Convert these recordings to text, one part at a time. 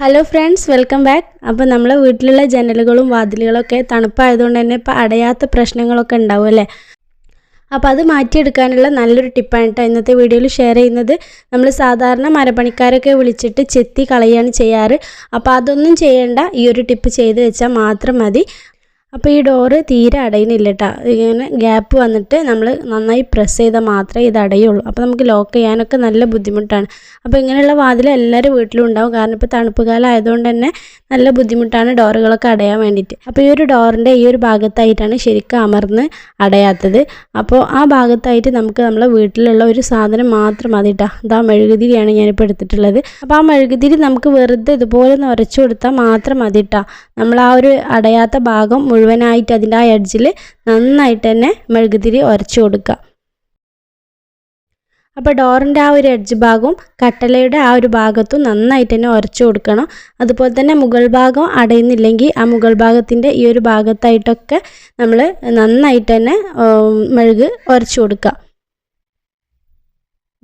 Hello friends welcome back അപ്പോൾ നമ്മളെ വീട്ടിലുള്ള ജനലുകളും വാതിലുകളൊക്കെ തണുപ്പായതുകൊണ്ട് തന്നെ ഇപ്പോൾ അടയാത്ത പ്രശ്നങ്ങളൊക്കെ ഉണ്ടാവും അല്ലേ? അപ്പോൾ അത് മാറ്റിയെടുക്കാനുള്ള നല്ലൊരു ടിപ്പാണ് കേട്ടോ ഇന്നത്തെ വീഡിയോയിൽ ഷെയർ ചെയ്യുന്നത്. നമ്മൾ സാധാരണ മരപ്പണിക്കാരൊക്കെ വിളിച്ചിട്ട് ചെത്തി കളയാണ് ചെയ്യാറ്. അപ്പോൾ അതൊന്നും ചെയ്യേണ്ട ഈ ഒരു ടിപ്പ് ചെയ്ത് വെച്ചാൽ മാത്രം മതി. അപ്പോൾ ഈ ഡോറ് തീരെ അടയുന്നില്ല കേട്ടോ ഇങ്ങനെ ഗ്യാപ്പ് വന്നിട്ട് നമ്മൾ നന്നായി പ്രസ് ചെയ്താൽ മാത്രമേ ഇത് അടയുള്ളൂ. അപ്പോൾ നമുക്ക് ലോക്ക് ചെയ്യാനൊക്കെ നല്ല ബുദ്ധിമുട്ടാണ്. അപ്പോൾ ഇങ്ങനെയുള്ള വാതിൽ എല്ലാവരും വീട്ടിലും ഉണ്ടാവും. കാരണം ഇപ്പോൾ തണുപ്പ് കാലം ആയതുകൊണ്ട് തന്നെ നല്ല ബുദ്ധിമുട്ടാണ് ഡോറുകളൊക്കെ അടയാൻ വേണ്ടിയിട്ട്. അപ്പോൾ ഈ ഒരു ഡോറിന്റെ ഈ ഒരു ഭാഗത്തായിട്ടാണ് ശരിക്കും അമർന്ന് അടയാത്തത്. അപ്പോൾ ആ ഭാഗത്തായിട്ട് നമുക്ക് നമ്മളെ വീട്ടിലുള്ള ഒരു സാധനം മാത്രം മതി കേട്ടോ ഇതാ മെഴുകുതിരിയാണ് ഞാനിപ്പോൾ എടുത്തിട്ടുള്ളത്. അപ്പോൾ ആ മെഴുകുതിരി നമുക്ക് വെറുതെ ഇതുപോലെ ഒന്ന് കൊടുത്താൽ മാത്രം മതി കേട്ടോ നമ്മൾ ആ ഒരു അടയാത്ത ഭാഗം മുഴുവനായിട്ട് അതിന്റെ ആ എഡ്ജിൽ നന്നായിട്ട് തന്നെ മെഴുകുതിരി ഉരച്ചു കൊടുക്കുക. അപ്പോൾ ഡോറിന്റെ ആ ഒരു എഡ്ജ് ഭാഗവും കട്ടലയുടെ ആ ഒരു ഭാഗത്തും നന്നായിട്ട് തന്നെ ഉരച്ചു കൊടുക്കണം. അതുപോലെ തന്നെ മുകൾ ഭാഗം അടയുന്നില്ലെങ്കിൽ ആ മുകൾ ഭാഗത്തിന്റെ ഈ ഒരു ഭാഗത്തായിട്ടൊക്കെ നമ്മൾ നന്നായിട്ട് തന്നെ മെഴുക് ഉരച്ചു കൊടുക്കുക.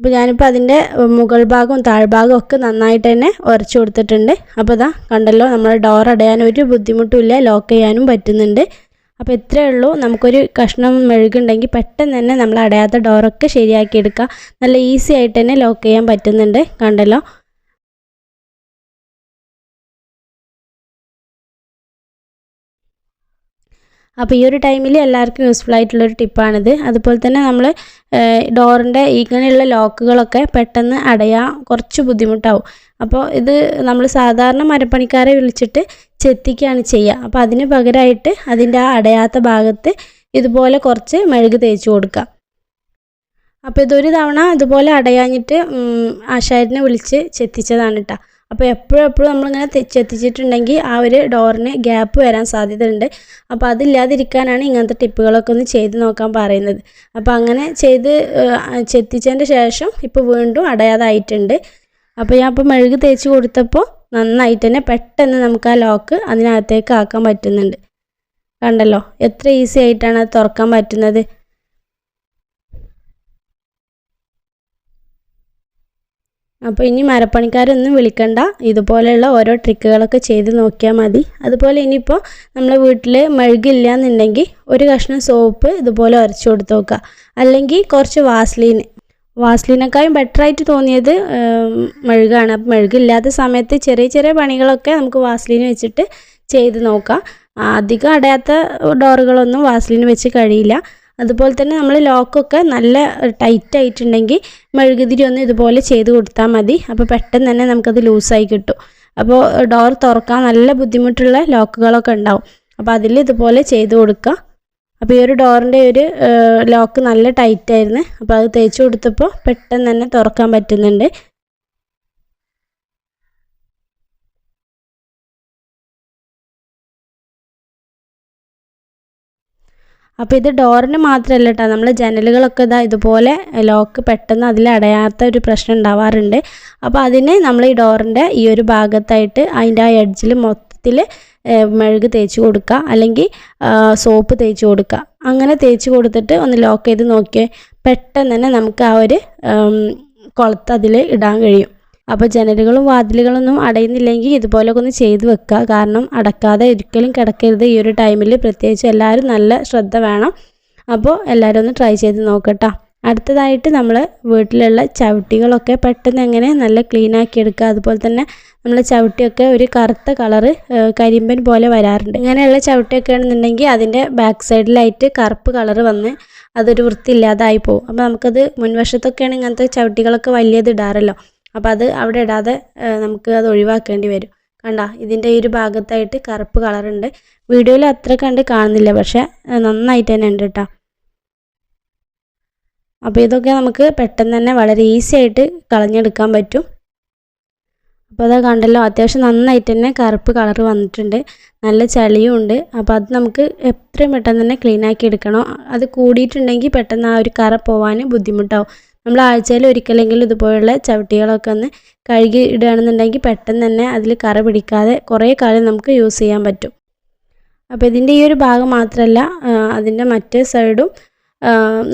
അപ്പോൾ ഞാനിപ്പോൾ അതിന്റെ മുകൾ ഭാഗവും താഴ്ഭാഗവും ഒക്കെ നന്നായിട്ട് തന്നെ ഉരച്ചു കൊടുത്തിട്ടുണ്ട്. അപ്പോൾ ഇതാ കണ്ടല്ലോ നമ്മൾ ഡോർ അടയാൻ ഒരു ബുദ്ധിമുട്ടുമില്ല ലോക്ക് ചെയ്യാനും പറ്റുന്നുണ്ട്. അപ്പോൾ ഇത്രയേ ഉള്ളൂ. നമുക്കൊരു കഷ്ണം മെഴുകുണ്ടെങ്കിൽ പെട്ടെന്ന് തന്നെ നമ്മൾ അടയാത്ത ഡോറൊക്കെ ശരിയാക്കി എടുക്കുക നല്ല ഈസി ആയിട്ട് തന്നെ ലോക്ക് ചെയ്യാൻ പറ്റുന്നുണ്ട്. കണ്ടല്ലോ? അപ്പോൾ ഈ ഒരു ടൈമിൽ എല്ലാവർക്കും യൂസ്ഫുൾ ആയിട്ടുള്ളൊരു ടിപ്പാണിത് അതുപോലെ തന്നെ നമ്മൾ ഡോറിന്റെ ഇങ്ങനെയുള്ള ലോക്കുകളൊക്കെ പെട്ടെന്ന് അടയാൻ കുറച്ച് ബുദ്ധിമുട്ടാവും. അപ്പോൾ ഇത് നമ്മൾ സാധാരണ മരപ്പണിക്കാരെ വിളിച്ചിട്ട് ചെത്തിക്കുകയാണ് ചെയ്യുക. അപ്പോൾ അതിന് പകരമായിട്ട് അതിന്റെ ആ അടയാത്ത ഭാഗത്ത് ഇതുപോലെ കുറച്ച് മെഴുക് തേച്ച് കൊടുക്കുക. അപ്പോൾ ഇതൊരു തവണ ഇതുപോലെ അടയാഞ്ഞിട്ട് ആശാരിനെ വിളിച്ച് ചെത്തിച്ചതാണ് കേട്ടോ അപ്പോൾ എപ്പോഴും നമ്മളിങ്ങനെ തെച്ചെത്തിച്ചിട്ടുണ്ടെങ്കിൽ ആ ഒരു ഡോറിന് ഗ്യാപ്പ് വരാൻ സാധ്യതയുണ്ട്. അപ്പോൾ അതില്ലാതിരിക്കാനാണ് ഇങ്ങനത്തെ ടിപ്പുകളൊക്കെ ഒന്ന് ചെയ്ത് നോക്കാൻ പറയുന്നത്. അപ്പോൾ അങ്ങനെ ചെയ്ത് ചെത്തിച്ചതിന്റെ ശേഷം ഇപ്പോൾ വീണ്ടും അടയാതായിട്ടുണ്ട്. അപ്പോൾ ഞാൻ ഇപ്പോൾ മെഴുക് തേച്ച് കൊടുത്തപ്പോൾ നന്നായിട്ട് തന്നെ പെട്ടെന്ന് നമുക്ക് ആ ലോക്ക് അതിനകത്തേക്ക് ആക്കാൻ പറ്റുന്നുണ്ട്. കണ്ടല്ലോ? എത്ര ഈസി ആയിട്ടാണ് അത് തുറക്കാൻ പറ്റുന്നത്. അപ്പോൾ ഇനി മരപ്പണിക്കാരൊന്നും വിളിക്കണ്ട. ഇതുപോലെയുള്ള ഓരോ ട്രിക്കുകളൊക്കെ ചെയ്ത് നോക്കിയാൽ മതി. അതുപോലെ ഇനിയിപ്പോൾ നമ്മളെ വീട്ടിൽ മെഴുകില്ല എന്നുണ്ടെങ്കിൽ ഒരു കഷ്ണം സോപ്പ് ഇതുപോലെ ഉരച്ചു കൊടുത്ത് നോക്കുക അല്ലെങ്കിൽ കുറച്ച് വാസ്ലീൻ. ബെറ്റർ ആയിട്ട് തോന്നിയത് മെഴുകാണ്. അപ്പം മെഴുകില്ലാത്ത സമയത്ത് ചെറിയ ചെറിയ പണികളൊക്കെ നമുക്ക് വാസ്ലിൻ വെച്ചിട്ട് ചെയ്ത് നോക്കാം. അധികം അടയാത്ത ഡോറുകളൊന്നും വാസ്ലിൻ വെച്ച് കഴിയില്ല. അതുപോലെ തന്നെ നമ്മൾ ലോക്കൊക്കെ നല്ല ടൈറ്റ് ആയിട്ടുണ്ടെങ്കിൽ മെഴുകുതിരി ഒന്ന് ഇതുപോലെ ചെയ്ത് കൊടുത്താൽ മതി. അപ്പോൾ പെട്ടെന്ന് തന്നെ നമുക്കത് ലൂസായി കിട്ടും. അപ്പോൾ ഡോർ തുറക്കാൻ നല്ല ബുദ്ധിമുട്ടുള്ള ലോക്കുകളൊക്കെ ഉണ്ടാവും. അപ്പോൾ അതിൽ ഇതുപോലെ ചെയ്ത് കൊടുക്കുക അപ്പോൾ ഈ ഒരു ഡോറിന്റെ ഒരു ലോക്ക് നല്ല ടൈറ്റ് ആയിരുന്നു അപ്പോൾ അത് തേച്ച് കൊടുത്തപ്പോൾ പെട്ടെന്ന് തന്നെ തുറക്കാൻ പറ്റുന്നുണ്ട്. അപ്പോൾ ഇത് ഡോറിന് മാത്രമല്ല കേട്ടോ നമ്മൾ ജനലുകളൊക്കെ ഇതാ ഇതുപോലെ ലോക്ക് പെട്ടെന്ന് അതിൽ അടയാത്ത ഒരു പ്രശ്നം ഉണ്ടാവാറുണ്ട്. അപ്പോൾ അതിന് നമ്മൾ ഈ ഡോറിന്റെ ഈ ഒരു ഭാഗത്തായിട്ട് അതിന്റെ ആ എഡ്ജിൽ മൊത്തത്തിൽ മെഴുക് തേച്ച് കൊടുക്കുക. അല്ലെങ്കിൽ സോപ്പ് തേച്ച് കൊടുക്കുക. അങ്ങനെ തേച്ച് കൊടുത്തിട്ട് ഒന്ന് ലോക്ക് ചെയ്ത് നോക്കിയാൽ പെട്ടെന്ന് തന്നെ നമുക്ക് ആ ഒരു കുളത്ത് അതിൽ ഇടാൻ കഴിയും. അപ്പോൾ ജനലുകളും വാതിലുകളൊന്നും അടയുന്നില്ലെങ്കിൽ ഇതുപോലൊക്കെ ഒന്ന് ചെയ്ത് വെക്കുക. കാരണം അടക്കാതെ ഒരിക്കലും കിടക്കരുത്. ഈ ഒരു ടൈമിൽ പ്രത്യേകിച്ച് എല്ലാവരും നല്ല ശ്രദ്ധ വേണം. അപ്പോൾ എല്ലാവരും ഒന്ന് ട്രൈ ചെയ്ത് നോക്കട്ടോ. അടുത്തതായിട്ട് നമ്മൾ വീട്ടിലുള്ള ചവിട്ടികളൊക്കെ പെട്ടെന്ന് എങ്ങനെ നല്ല ക്ലീൻ ആക്കി എടുക്കുക. അതുപോലെ തന്നെ നമ്മൾ ചവിട്ടിയൊക്കെ ഒരു കറുത്ത കളറ് കരിമ്പൻ പോലെ വരാറുണ്ട്. ഇങ്ങനെയുള്ള ചവിട്ടിയൊക്കെ ആണെന്നുണ്ടെങ്കിൽ അതിന്റെ ബാക്ക് സൈഡിലായിട്ട് കറുപ്പ് കളറ് വന്ന് അതൊരു വൃത്തിയില്ലാതായി പോകും. അപ്പോൾ നമുക്കത് മുൻവശത്തൊക്കെയാണ് ഇങ്ങനത്തെ ചവിട്ടികളൊക്കെ വലിയത് ഇടാറല്ലോ. അപ്പോൾ അത് അവിടെ ഇടാതെ നമുക്ക് അത് ഒഴിവാക്കേണ്ടി വരും. കണ്ട ഇതിന്റെ ഈ ഒരു ഭാഗത്തായിട്ട് കറുപ്പ് കളറുണ്ട് വീഡിയോയിൽ അത്ര കണ്ട് കാണുന്നില്ല പക്ഷെ നന്നായിട്ട് തന്നെ ഉണ്ട് കേട്ടോ അപ്പോൾ ഇതൊക്കെ നമുക്ക് പെട്ടെന്ന് തന്നെ വളരെ ഈസി ആയിട്ട് കളഞ്ഞെടുക്കാൻ പറ്റും. അപ്പോൾ അതാ കണ്ടല്ലോ അത്യാവശ്യം നന്നായിട്ട് തന്നെ കറുപ്പ് കളർ വന്നിട്ടുണ്ട്. നല്ല ചളിയും ഉണ്ട്. അപ്പോൾ അത് നമുക്ക് എത്രയും പെട്ടെന്ന് തന്നെ ക്ലീൻ ആക്കി എടുക്കണം. അത് കൂടിയിട്ടുണ്ടെങ്കിൽ പെട്ടെന്ന് ആ ഒരു കറ പോവാൻ ബുദ്ധിമുട്ടാവും. നമ്മൾ ആഴ്ചയിൽ ഒരിക്കലെങ്കിലും ഇതുപോലുള്ള ചവിട്ടികളൊക്കെ ഒന്ന് കഴുകി ഇടുകയാണെന്നുണ്ടെങ്കിൽ പെട്ടെന്ന് തന്നെ അതിൽ കറ പിടിക്കാതെ കുറേ കാലം നമുക്ക് യൂസ് ചെയ്യാൻ പറ്റും. അപ്പോൾ ഇതിന്റെ ഈ ഒരു ഭാഗം മാത്രമല്ല അതിന്റെ മറ്റേ സൈഡും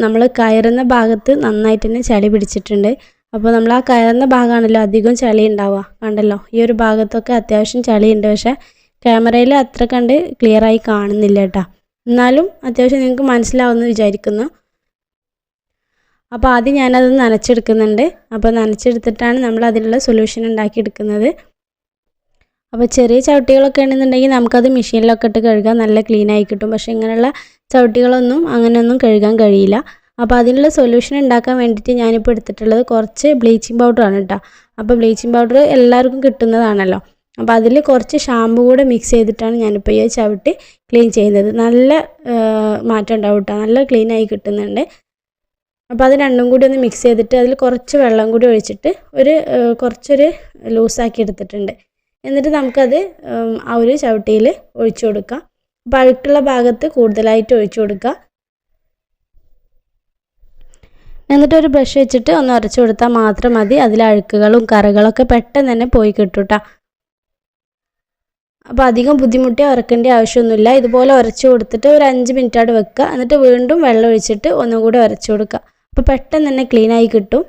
നമ്മൾ കയറുന്ന ഭാഗത്ത് നന്നായിട്ട് തന്നെ ചളി പിടിച്ചിട്ടുണ്ട്. അപ്പോൾ നമ്മൾ ആ കയറുന്ന ഭാഗമാണല്ലോ അധികം ചളി ഉണ്ടാവുക കണ്ടല്ലോ? ഈ ഒരു ഭാഗത്തൊക്കെ അത്യാവശ്യം ചളിയുണ്ട്. പക്ഷേ ക്യാമറയിൽ അത്ര കണ്ട് ക്ലിയറായി കാണുന്നില്ല കേട്ടോ. എന്നാലും അത്യാവശ്യം നിങ്ങൾക്ക് മനസ്സിലാവുമെന്ന് വിചാരിക്കുന്നു. അപ്പോൾ ആദ്യം ഞാനത് നനച്ചെടുക്കുന്നുണ്ട്. അപ്പോൾ നനച്ചെടുത്തിട്ടാണ് നമ്മൾ അതിനുള്ള സൊല്യൂഷൻ ഉണ്ടാക്കിയെടുക്കുന്നത്. അപ്പോൾ ചെറിയ ചവിട്ടികളൊക്കെ ആണെന്നുണ്ടെങ്കിൽ നമുക്കത് മെഷീനിലൊക്കെ ഇട്ട് കഴുകാൻ നല്ല ക്ലീൻ ആയി കിട്ടും. പക്ഷേ ഇങ്ങനെയുള്ള ചവിട്ടികളൊന്നും അങ്ങനെയൊന്നും കഴുകാൻ കഴിയില്ല. അപ്പോൾ അതിനുള്ള സൊല്യൂഷൻ ഉണ്ടാക്കാൻ വേണ്ടിയിട്ട് ഞാനിപ്പോൾ എടുത്തിട്ടുള്ളത് കുറച്ച് ബ്ലീച്ചിങ് പൗഡറാണ് കേട്ടോ അപ്പോൾ ബ്ലീച്ചിങ് പൗഡർ എല്ലാവർക്കും കിട്ടുന്നതാണല്ലോ. അപ്പോൾ അതിൽ കുറച്ച് ഷാമ്പു കൂടെ മിക്സ് ചെയ്തിട്ടാണ് ഞാനിപ്പോൾ ഈ ചവിട്ടി ക്ലീൻ ചെയ്യുന്നത്. നല്ല മാറ്റം ഉണ്ടാവും കേട്ടോ നല്ല ക്ലീൻ ആയി കിട്ടുന്നുണ്ട്. അപ്പോൾ അത് രണ്ടും കൂടി ഒന്ന് മിക്സ് ചെയ്തിട്ട് അതിൽ കുറച്ച് വെള്ളം കൂടി ഒഴിച്ചിട്ട് ഒരു കുറച്ചൊരു ലൂസാക്കി എടുത്തിട്ടുണ്ട്. എന്നിട്ട് നമുക്കത് ആ ഒരു ചവിട്ടിയിൽ ഒഴിച്ചു കൊടുക്കാം. അപ്പോൾ അഴുക്കുള്ള ഭാഗത്ത് കൂടുതലായിട്ട് ഒഴിച്ചു കൊടുക്കുക എന്നിട്ട് ഒരു ബ്രഷ് വെച്ചിട്ട് ഒന്ന് ഉരച്ചു കൊടുത്താൽ മാത്രം മതി. അതിലെ അഴുക്കുകളും കറകളൊക്കെ പെട്ടെന്ന് തന്നെ പോയി കിട്ടൂട്ടാ അപ്പോൾ അധികം ബുദ്ധിമുട്ടി ഉറക്കേണ്ട ആവശ്യമൊന്നുമില്ല. ഇതുപോലെ ഉരച്ചു കൊടുത്തിട്ട് ഒരു അഞ്ച് മിനിറ്റായിട്ട് വെക്കുക. എന്നിട്ട് വീണ്ടും വെള്ളം ഒഴിച്ചിട്ട് ഒന്നും കൂടി ഉരച്ചു കൊടുക്കുക. അപ്പോൾ പെട്ടെന്ന് തന്നെ ക്ലീൻ ആയി കിട്ടും.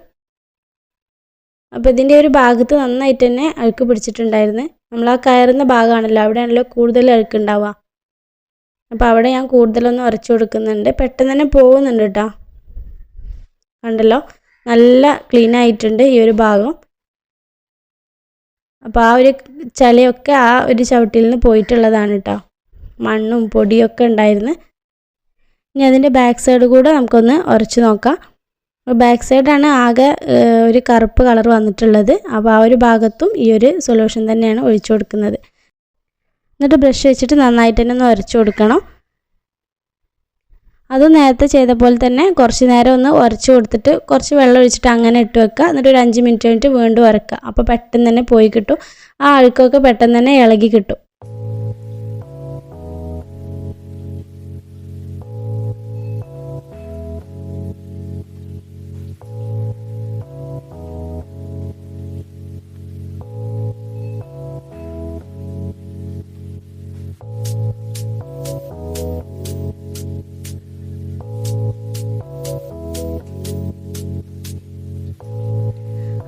അപ്പോൾ ഇതിന്റെ ഒരു ഭാഗത്ത് നന്നായിട്ട് തന്നെ അഴുക്ക് പിടിച്ചിട്ടുണ്ടായിരുന്നു. നമ്മൾ ആ കയറുന്ന ഭാഗമാണല്ലോ അവിടെയാണല്ലോ കൂടുതൽ അഴുക്ക് ഉണ്ടാവുക. അപ്പോൾ അവിടെ ഞാൻ കൂടുതലൊന്നും ഉരച്ചു കൊടുക്കുന്നുണ്ട്. പെട്ടെന്ന് തന്നെ പോകുന്നുണ്ട് കേട്ടോ കണ്ടല്ലോ? നല്ല ക്ലീൻ ആയിട്ടുണ്ട് ഈ ഒരു ഭാഗം. അപ്പോൾ ആ ഒരു ചളിയൊക്കെ ആ ഒരു ചവിട്ടിൽ നിന്ന് പോയിട്ടുള്ളതാണ് കേട്ടോ മണ്ണും പൊടിയൊക്കെ ഉണ്ടായിരുന്നു. ഇനി അതിന്റെ ബാക്ക് സൈഡ് കൂടെ നമുക്കൊന്ന് ഉരച്ച് നോക്കാം. ബാക്ക് സൈഡാണ് ആകെ ഒരു കറുപ്പ് കളർ വന്നിട്ടുള്ളത്. അപ്പോൾ ആ ഒരു ഭാഗത്തും ഈ ഒരു സൊല്യൂഷൻ തന്നെയാണ് ഒഴിച്ചു കൊടുക്കുന്നത്. എന്നിട്ട് ബ്രഷ് വെച്ചിട്ട് നന്നായിട്ട് തന്നെ ഒന്ന് ഉരച്ചു കൊടുക്കണം. അത് നേരത്തെ ചെയ്ത പോലെ തന്നെ കുറച്ച് നേരം ഒന്ന് ഉരച്ച് കൊടുത്തിട്ട് കുറച്ച് വെള്ളം ഒഴിച്ചിട്ട് അങ്ങനെ ഇട്ട് വെക്കുക. എന്നിട്ട് ഒരു അഞ്ച് മിനിറ്റ് കഴിഞ്ഞിട്ട് വീണ്ടും ഉരക്കുക. അപ്പോൾ പെട്ടെന്ന് തന്നെ പോയി കിട്ടും. ആ അഴുക്കൊക്കെ പെട്ടെന്ന് തന്നെ ഇളകി കിട്ടും.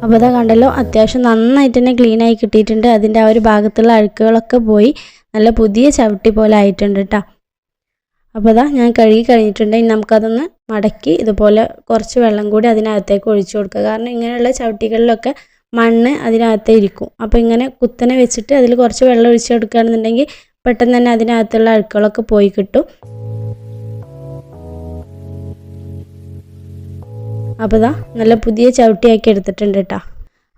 അപ്പോൾ ഇതാ കണ്ടല്ലോ അത്യാവശ്യം നന്നായിട്ട് തന്നെ ക്ലീൻ ആയി കിട്ടിയിട്ടുണ്ട്. അതിന്റെ ആ ഒരു ഭാഗത്തുള്ള അഴുക്കുകളൊക്കെ പോയി. നല്ല പുതിയ ചവിട്ടി പോലെ ആയിട്ടുണ്ട് കേട്ടോ അപ്പോൾ ഇതാ ഞാൻ കഴുകി കഴിഞ്ഞിട്ടുണ്ട്. ഇനി നമുക്കതൊന്ന് മടക്കി ഇതുപോലെ കുറച്ച് വെള്ളം കൂടി അതിനകത്തേക്ക് ഒഴിച്ചു കൊടുക്കുക. കാരണം ഇങ്ങനെയുള്ള ചവിട്ടികളിലൊക്കെ മണ്ണ് അതിനകത്തേ ഇരിക്കും. അപ്പോൾ ഇങ്ങനെ കുത്തനെ വെച്ചിട്ട് അതിൽ കുറച്ച് വെള്ളം ഒഴിച്ചു കൊടുക്കുകയാണെന്നുണ്ടെങ്കിൽ പെട്ടെന്ന് തന്നെ അതിനകത്തുള്ള അഴുക്കുകളൊക്കെ പോയി കിട്ടും. അപ്പോൾ ഇതാ നല്ല പുതിയ ചവിട്ടിയാക്കി എടുത്തിട്ടുണ്ട് കേട്ടോ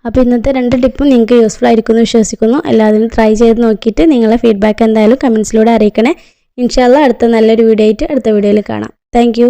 അപ്പോൾ ഇന്നത്തെ രണ്ട് ടിപ്പും നിങ്ങൾക്ക് യൂസ്ഫുൾ ആയിരിക്കും എന്ന് വിശ്വസിക്കുന്നു. എല്ലാവരും ട്രൈ ചെയ്ത് നോക്കിയിട്ട് നിങ്ങളെ ഫീഡ്ബാക്ക് എന്തായാലും കമൻസിലൂടെ അറിയിക്കണേ. ഇൻഷാല്ല അടുത്ത നല്ലൊരു വീഡിയോ ആയിട്ട് അടുത്ത വീഡിയോയിൽ കാണാം. താങ്ക്